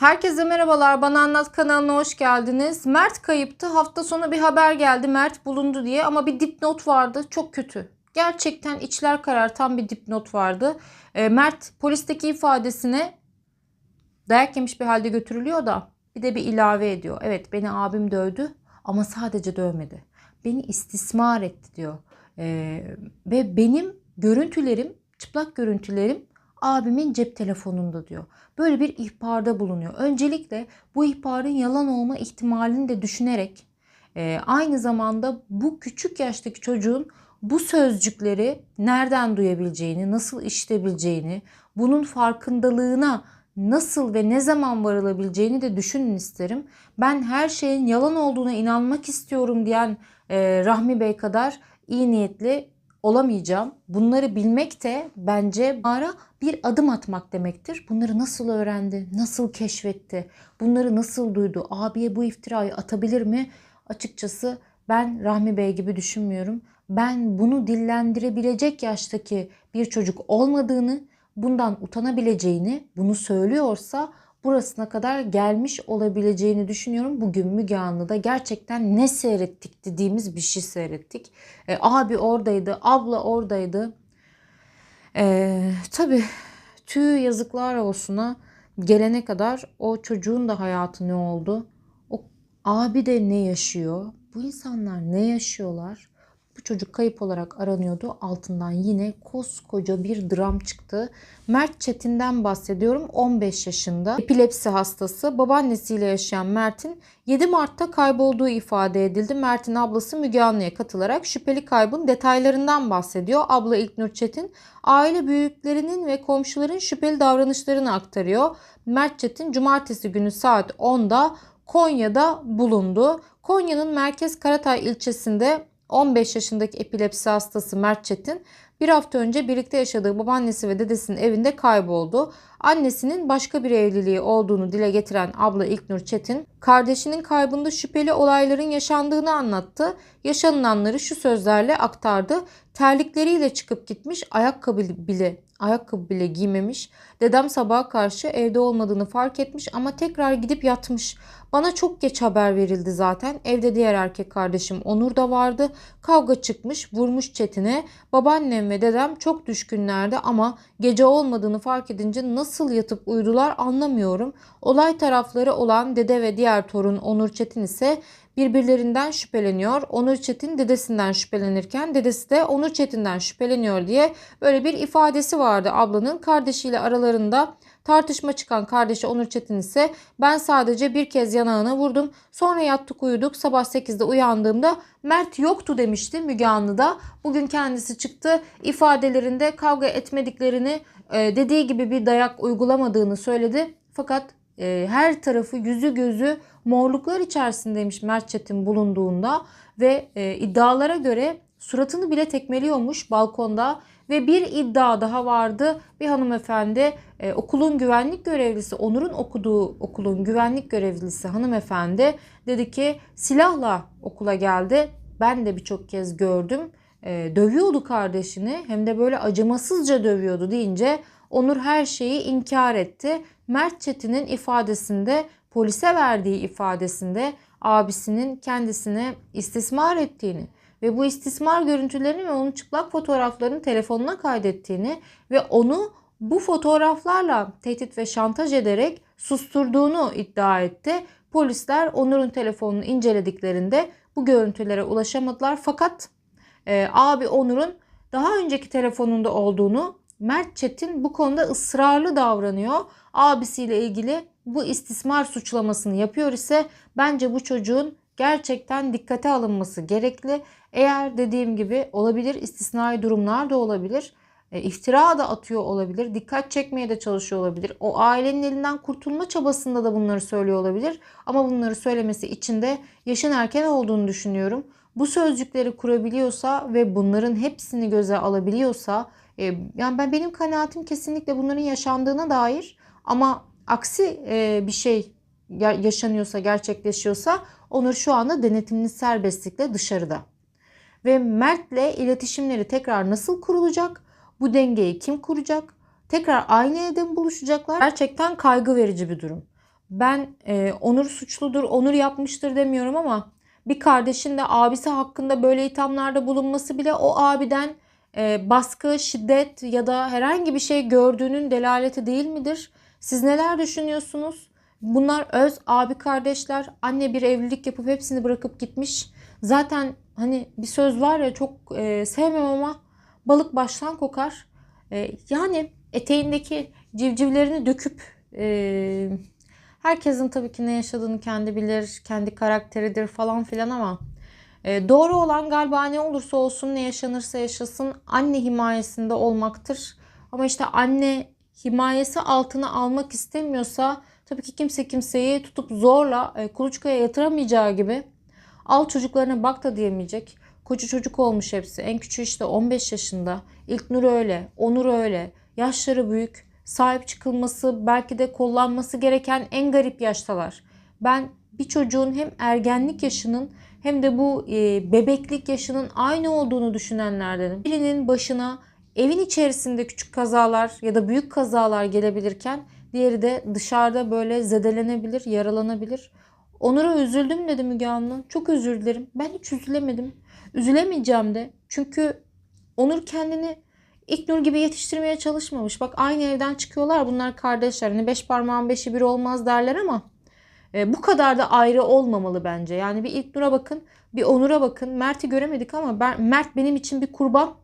Herkese merhabalar. Bana Anlat kanalına hoş geldiniz. Mert kayıptı. Hafta sonu bir haber geldi. Mert bulundu diye ama bir dipnot vardı. Çok kötü. Gerçekten içler karartan bir dipnot vardı. E, Mert polisteki ifadesine dayak yemiş bir halde götürülüyor da bir de bir ilave ediyor. Evet beni abim dövdü ama sadece dövmedi. Beni istismar etti diyor. E, ve benim görüntülerim, çıplak görüntülerim abimin cep telefonunda diyor. Böyle bir ihbarda bulunuyor. Öncelikle bu ihbarın yalan olma ihtimalini de düşünerek e, aynı zamanda bu küçük yaştaki çocuğun bu sözcükleri nereden duyabileceğini, nasıl işitebileceğini, bunun farkındalığına nasıl ve ne zaman varılabileceğini de düşünün isterim. Ben her şeyin yalan olduğuna inanmak istiyorum diyen e, Rahmi Bey kadar iyi niyetli olamayacağım. Bunları bilmek de bence bana bir adım atmak demektir. Bunları nasıl öğrendi? Nasıl keşfetti? Bunları nasıl duydu? Abiye bu iftirayı atabilir mi? Açıkçası ben Rahmi Bey gibi düşünmüyorum. Ben bunu dillendirebilecek yaştaki bir çocuk olmadığını, bundan utanabileceğini, bunu söylüyorsa burasına kadar gelmiş olabileceğini düşünüyorum. Bugün Müge Anlı'da gerçekten ne seyrettik dediğimiz bir şey seyrettik. E, abi oradaydı, abla oradaydı. E, tabii tüy yazıklar olsuna gelene kadar o çocuğun da hayatı ne oldu? O abi de ne yaşıyor? Bu insanlar ne yaşıyorlar? Bu çocuk kayıp olarak aranıyordu. Altından yine koskoca bir dram çıktı. Mert Çetin'den bahsediyorum. 15 yaşında. Epilepsi hastası. Babaannesiyle yaşayan Mert'in 7 Mart'ta kaybolduğu ifade edildi. Mert'in ablası Müge Anlı'ya katılarak şüpheli kaybın detaylarından bahsediyor. Abla İlknur Çetin aile büyüklerinin ve komşuların şüpheli davranışlarını aktarıyor. Mert Çetin cumartesi günü saat 10'da Konya'da bulundu. Konya'nın Merkez Karatay ilçesinde 15 yaşındaki epilepsi hastası Mert Çetin bir hafta önce birlikte yaşadığı babaannesi ve dedesinin evinde kayboldu. Annesinin başka bir evliliği olduğunu dile getiren abla İlknur Çetin, kardeşinin kaybında şüpheli olayların yaşandığını anlattı. Yaşanılanları şu sözlerle aktardı. Terlikleriyle çıkıp gitmiş, ayakkabı bile ayakkabı bile giymemiş. Dedem sabaha karşı evde olmadığını fark etmiş ama tekrar gidip yatmış. Bana çok geç haber verildi zaten. Evde diğer erkek kardeşim Onur da vardı. Kavga çıkmış, vurmuş Çetin'e. Babaannem ve dedem çok düşkünlerdi ama gece olmadığını fark edince nasıl yatıp uyudular anlamıyorum. Olay tarafları olan dede ve diğer torun Onur Çetin ise birbirlerinden şüpheleniyor. Onur Çetin dedesinden şüphelenirken dedesi de Onur Çetin'den şüpheleniyor diye böyle bir ifadesi vardı ablanın. Kardeşiyle aralarında tartışma çıkan kardeşi Onur Çetin ise ben sadece bir kez yanağına vurdum. Sonra yattık uyuduk. Sabah 8'de uyandığımda Mert yoktu demişti Müge Anlı'da. Bugün kendisi çıktı ifadelerinde kavga etmediklerini dediği gibi bir dayak uygulamadığını söyledi. Fakat e, her tarafı yüzü gözü morluklar içerisindeymiş Mert Çetin bulunduğunda ve e, iddialara göre suratını bile tekmeliyormuş balkonda ve bir iddia daha vardı. Bir hanımefendi e, okulun güvenlik görevlisi Onur'un okuduğu okulun güvenlik görevlisi hanımefendi dedi ki silahla okula geldi. Ben de birçok kez gördüm. E, dövüyordu kardeşini hem de böyle acımasızca dövüyordu deyince Onur her şeyi inkar etti. Mert Çetin'in ifadesinde polise verdiği ifadesinde abisinin kendisine istismar ettiğini ve bu istismar görüntülerini ve onun çıplak fotoğraflarını telefonuna kaydettiğini ve onu bu fotoğraflarla tehdit ve şantaj ederek susturduğunu iddia etti. Polisler Onur'un telefonunu incelediklerinde bu görüntülere ulaşamadılar fakat e, abi Onur'un daha önceki telefonunda olduğunu Mert Çetin bu konuda ısrarlı davranıyor. Abisiyle ilgili bu istismar suçlamasını yapıyor ise bence bu çocuğun gerçekten dikkate alınması gerekli. Eğer dediğim gibi olabilir istisnai durumlar da olabilir. E, iftira da atıyor olabilir. Dikkat çekmeye de çalışıyor olabilir. O ailenin elinden kurtulma çabasında da bunları söylüyor olabilir. Ama bunları söylemesi için de yaşın erken olduğunu düşünüyorum. Bu sözcükleri kurabiliyorsa ve bunların hepsini göze alabiliyorsa e, yani ben benim kanaatim kesinlikle bunların yaşandığına dair ama aksi e, bir şey yaşanıyorsa, gerçekleşiyorsa Onur şu anda denetimli serbestlikle dışarıda. Ve Mert'le iletişimleri tekrar nasıl kurulacak? Bu dengeyi kim kuracak? Tekrar aynı evde mi buluşacaklar? Gerçekten kaygı verici bir durum. Ben e, Onur suçludur, Onur yapmıştır demiyorum ama bir kardeşin de abisi hakkında böyle ithamlarda bulunması bile o abiden e, baskı, şiddet ya da herhangi bir şey gördüğünün delaleti değil midir? Siz neler düşünüyorsunuz? Bunlar öz abi kardeşler. Anne bir evlilik yapıp hepsini bırakıp gitmiş. Zaten hani bir söz var ya çok e, sevmem ama balık baştan kokar. E, yani eteğindeki civcivlerini döküp e, herkesin tabii ki ne yaşadığını kendi bilir, kendi karakteridir falan filan ama e, doğru olan galiba ne olursa olsun ne yaşanırsa yaşasın anne himayesinde olmaktır. Ama işte anne himayesi altına almak istemiyorsa tabii ki kimse kimseyi tutup zorla e, kuluçkaya yatıramayacağı gibi al çocuklarına bak da diyemeyecek. Koca çocuk olmuş hepsi. En küçüğü işte 15 yaşında. İlk Nur öyle, Onur öyle. Yaşları büyük. Sahip çıkılması, belki de kollanması gereken en garip yaştalar. Ben bir çocuğun hem ergenlik yaşının hem de bu e, bebeklik yaşının aynı olduğunu düşünenlerdenim. Birinin başına evin içerisinde küçük kazalar ya da büyük kazalar gelebilirken diğeri de dışarıda böyle zedelenebilir, yaralanabilir. Onur'a üzüldüm dedi Müge Anlı. Çok özür dilerim. Ben hiç üzülemedim. Üzülemeyeceğim de. Çünkü Onur kendini İlknur gibi yetiştirmeye çalışmamış. Bak aynı evden çıkıyorlar. Bunlar kardeşler. Hani beş parmağın beşi bir olmaz derler ama e, bu kadar da ayrı olmamalı bence. Yani bir İlknur'a bakın, bir Onur'a bakın. Mert'i göremedik ama ben, Mert benim için bir kurban.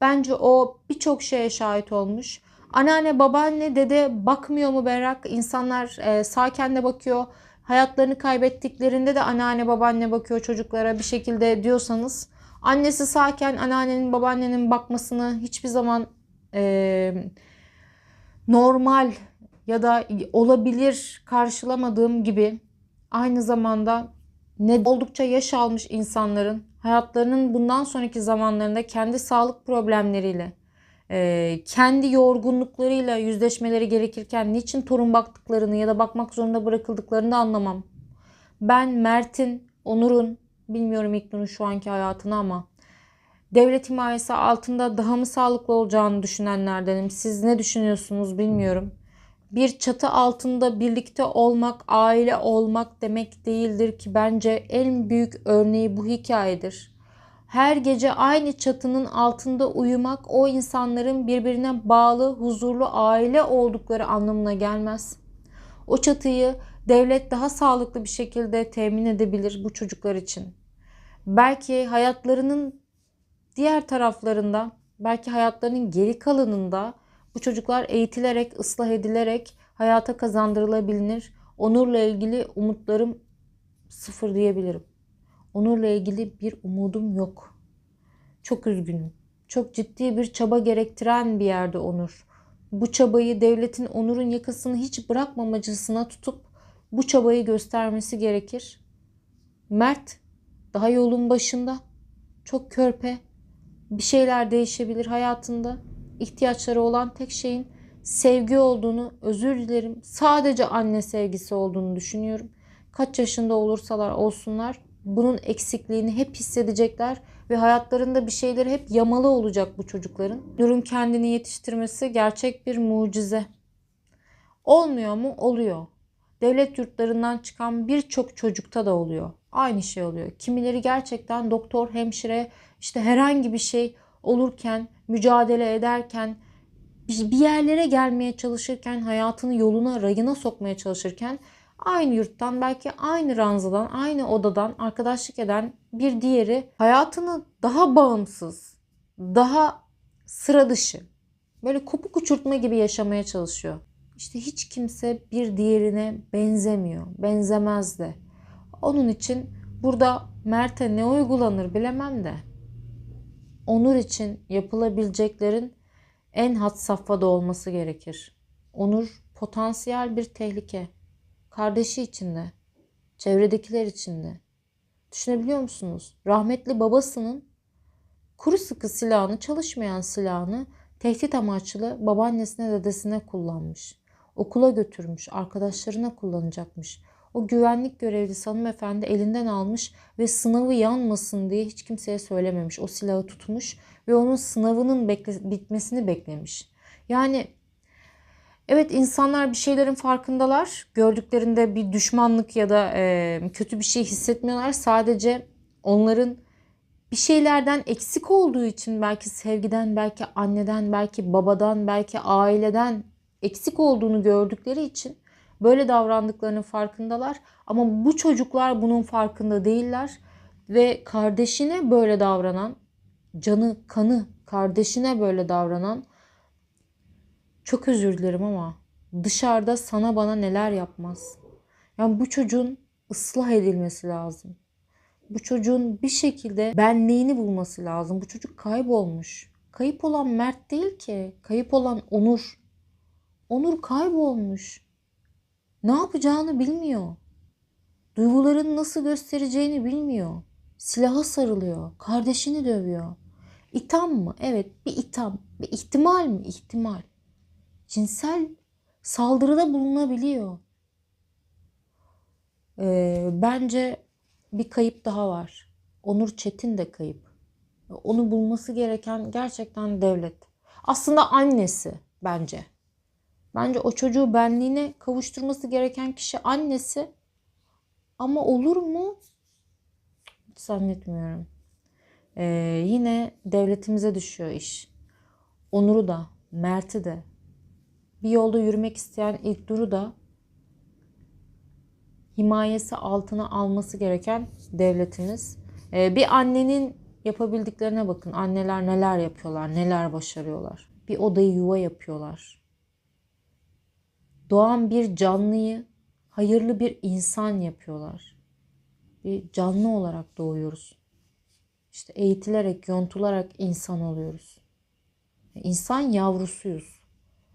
Bence o birçok şeye şahit olmuş. Anneanne, babaanne, dede bakmıyor mu Berrak? İnsanlar e, sağken de bakıyor. Hayatlarını kaybettiklerinde de anneanne, babaanne bakıyor çocuklara bir şekilde diyorsanız. Annesi sağken anneannenin, babaannenin bakmasını hiçbir zaman e, normal ya da olabilir karşılamadığım gibi aynı zamanda ne oldukça yaş almış insanların hayatlarının bundan sonraki zamanlarında kendi sağlık problemleriyle, e, kendi yorgunluklarıyla yüzleşmeleri gerekirken niçin torun baktıklarını ya da bakmak zorunda bırakıldıklarını da anlamam. Ben Mert'in, Onur'un, bilmiyorum İlknur'un şu anki hayatını ama devlet himayesi altında daha mı sağlıklı olacağını düşünenlerdenim. Siz ne düşünüyorsunuz bilmiyorum bir çatı altında birlikte olmak, aile olmak demek değildir ki bence en büyük örneği bu hikayedir. Her gece aynı çatının altında uyumak o insanların birbirine bağlı, huzurlu aile oldukları anlamına gelmez. O çatıyı devlet daha sağlıklı bir şekilde temin edebilir bu çocuklar için. Belki hayatlarının diğer taraflarında, belki hayatlarının geri kalanında bu çocuklar eğitilerek, ıslah edilerek hayata kazandırılabilir. Onurla ilgili umutlarım sıfır diyebilirim. Onurla ilgili bir umudum yok. Çok üzgünüm. Çok ciddi bir çaba gerektiren bir yerde Onur. Bu çabayı devletin Onur'un yakasını hiç bırakmamacısına tutup bu çabayı göstermesi gerekir. Mert daha yolun başında. Çok körpe. Bir şeyler değişebilir hayatında ihtiyaçları olan tek şeyin sevgi olduğunu, özür dilerim, sadece anne sevgisi olduğunu düşünüyorum. Kaç yaşında olursalar olsunlar bunun eksikliğini hep hissedecekler ve hayatlarında bir şeyleri hep yamalı olacak bu çocukların. Nur'un kendini yetiştirmesi gerçek bir mucize. Olmuyor mu? Oluyor. Devlet yurtlarından çıkan birçok çocukta da oluyor. Aynı şey oluyor. Kimileri gerçekten doktor, hemşire, işte herhangi bir şey olurken, mücadele ederken, bir yerlere gelmeye çalışırken, hayatını yoluna, rayına sokmaya çalışırken aynı yurttan, belki aynı ranzadan, aynı odadan arkadaşlık eden bir diğeri hayatını daha bağımsız, daha sıra dışı, böyle kopuk uçurtma gibi yaşamaya çalışıyor. İşte hiç kimse bir diğerine benzemiyor, benzemez de. Onun için burada Mert'e ne uygulanır bilemem de onur için yapılabileceklerin en hat safhada olması gerekir. Onur potansiyel bir tehlike. Kardeşi içinde, çevredekiler içinde. Düşünebiliyor musunuz? Rahmetli babasının kuru sıkı silahını, çalışmayan silahını tehdit amaçlı babaannesine, dedesine kullanmış. Okula götürmüş, arkadaşlarına kullanacakmış. O güvenlik görevlisi hanımefendi elinden almış ve sınavı yanmasın diye hiç kimseye söylememiş. O silahı tutmuş ve onun sınavının bekle, bitmesini beklemiş. Yani Evet insanlar bir şeylerin farkındalar. Gördüklerinde bir düşmanlık ya da e, kötü bir şey hissetmiyorlar. Sadece onların bir şeylerden eksik olduğu için belki sevgiden, belki anneden, belki babadan, belki aileden eksik olduğunu gördükleri için böyle davrandıklarının farkındalar. Ama bu çocuklar bunun farkında değiller ve kardeşine böyle davranan, canı, kanı kardeşine böyle davranan çok özür dilerim ama dışarıda sana bana neler yapmaz. Yani bu çocuğun ıslah edilmesi lazım. Bu çocuğun bir şekilde benliğini bulması lazım. Bu çocuk kaybolmuş. Kayıp olan Mert değil ki. Kayıp olan Onur. Onur kaybolmuş. Ne yapacağını bilmiyor. Duygularını nasıl göstereceğini bilmiyor. Silaha sarılıyor. Kardeşini dövüyor. İtham mı? Evet bir itham. Bir ihtimal mi? İhtimal. Cinsel saldırıda bulunabiliyor. Ee, bence bir kayıp daha var. Onur Çetin de kayıp. Onu bulması gereken gerçekten devlet. Aslında annesi bence. Bence o çocuğu benliğine kavuşturması gereken kişi annesi. Ama olur mu? Hiç zannetmiyorum. Ee, yine devletimize düşüyor iş. Onur'u da, Mert'i de, bir yolda yürümek isteyen İlknur'u da himayesi altına alması gereken devletimiz. Ee, bir annenin yapabildiklerine bakın. Anneler neler yapıyorlar, neler başarıyorlar. Bir odayı yuva yapıyorlar. Doğan bir canlıyı hayırlı bir insan yapıyorlar. Bir canlı olarak doğuyoruz. İşte eğitilerek, yontularak insan oluyoruz. İnsan yavrusuyuz.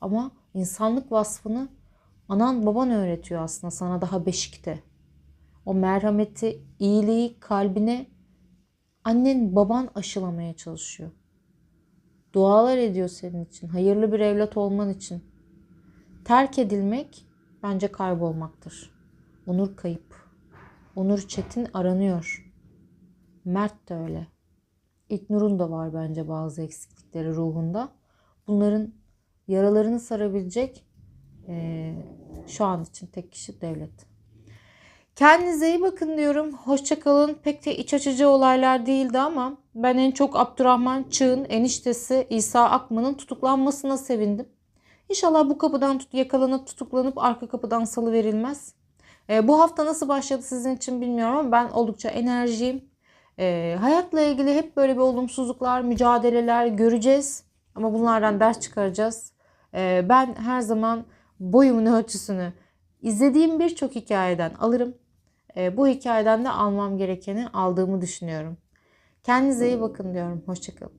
Ama insanlık vasfını anan baban öğretiyor aslında sana daha beşikte. O merhameti, iyiliği kalbine annen baban aşılamaya çalışıyor. Dualar ediyor senin için, hayırlı bir evlat olman için. Terk edilmek bence kaybolmaktır. Onur kayıp. Onur Çetin aranıyor. Mert de öyle. İlknur'un da var bence bazı eksiklikleri ruhunda. Bunların yaralarını sarabilecek e, şu an için tek kişi devlet. Kendinize iyi bakın diyorum. Hoşçakalın. Pek de iç açıcı olaylar değildi ama ben en çok Abdurrahman Çığ'ın eniştesi İsa Akman'ın tutuklanmasına sevindim. İnşallah bu kapıdan tut, yakalanıp tutuklanıp arka kapıdan salı verilmez. E, bu hafta nasıl başladı sizin için bilmiyorum ama ben oldukça enerjiyim. E, hayatla ilgili hep böyle bir olumsuzluklar, mücadeleler göreceğiz. Ama bunlardan ders çıkaracağız. E, ben her zaman boyumun ölçüsünü izlediğim birçok hikayeden alırım. E, bu hikayeden de almam gerekeni aldığımı düşünüyorum. Kendinize iyi bakın diyorum. Hoşçakalın.